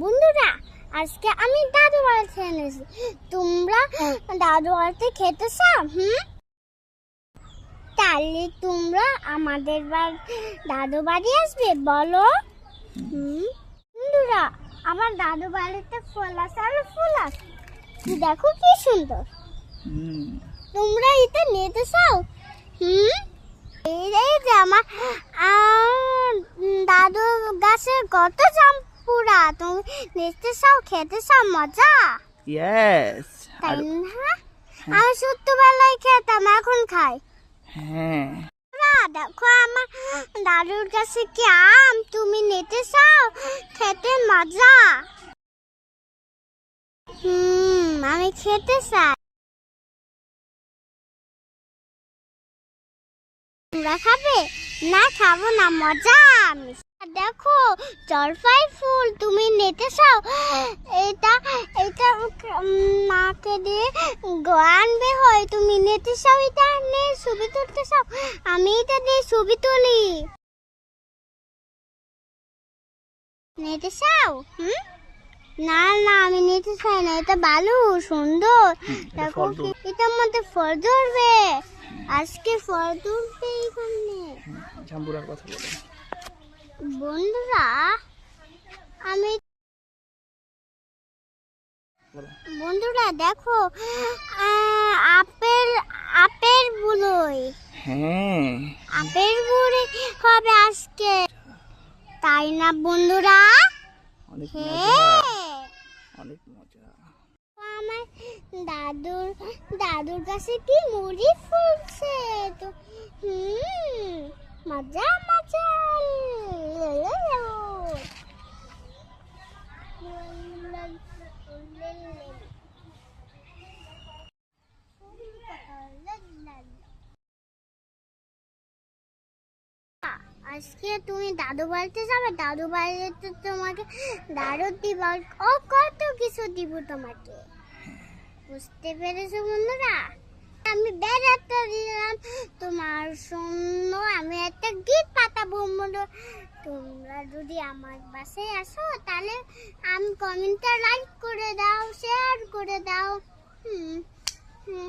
বন্ধুরা আজকে আমি দাদু বাড়ি খেয়ে এনেছি। তোমরা দাদু বাড়িতে খেতে চাও? হুম? তাহলে তোমরা আমাদের বাড়ি দাদু বাড়ি আসবে বলো। হুম? বন্ধুরা আমার দাদু বাড়িতে ফুল আছে আর ফুল আছে। দেখো কি সুন্দর। তোমরা এটা নিতে চাও? হুম? এই যে আমার দাদু গাছের কত তুমি চাও খেতে চাও মজা ইয়েস তাই না আমি ছোট্টবেলায় খেতাম এখন খাই হ্যাঁ দেখো আমার দাদুর কাছে কি আম তুমি নিতে চাও খেতে মজা হুম আমি খেতে চাই তোমরা খাবে না খাব না মজা আমি দেখো জলপাই ফুল তুমি নিতে চাও? এটা এটা মাকে দিয়ে আনবে হয়। তুমি নিতে চাও এটা নে ছবি তুলতে চাও? আমি এটা দিয়ে ছবি তুলি। নিতে চাও? হুম? না না আমি নিতে চাই না। এটা ভালো সুন্দর। দেখো এটার মধ্যে ফল ধরবে আজকে ফল তুলবে এখানে। কথা বলে। বন্ধুরা আমি বন্ধুরা দেখো আপেল আপেল বুলোই হ্যাঁ। আপেল বুড়ি হবে আজকে। তাই না বন্ধুরা? অনেক হ্যাঁ। অনেক মজা। আমার দাদুর দাদুর কাছে কি মুড়ি ফুলছে? তো হুম মজা আজকে তুমি দাদু বাড়িতে যাবে? দাদু বাড়িতে তোমাকে দাদু দিব ও, কত কিছু দিব তোমাকে। বুঝতে পেরেছ বন্ধুরা? আমি বেড়াতে দিলাম তোমার শূন্য আমি একটা গীত পাতাবো বন্ধু। তোমরা যদি আমার বাসায় আসো, তাহলে আমি কমেন্টটা লাইক করে দাও শেয়ার করে দাও। হুম হুম।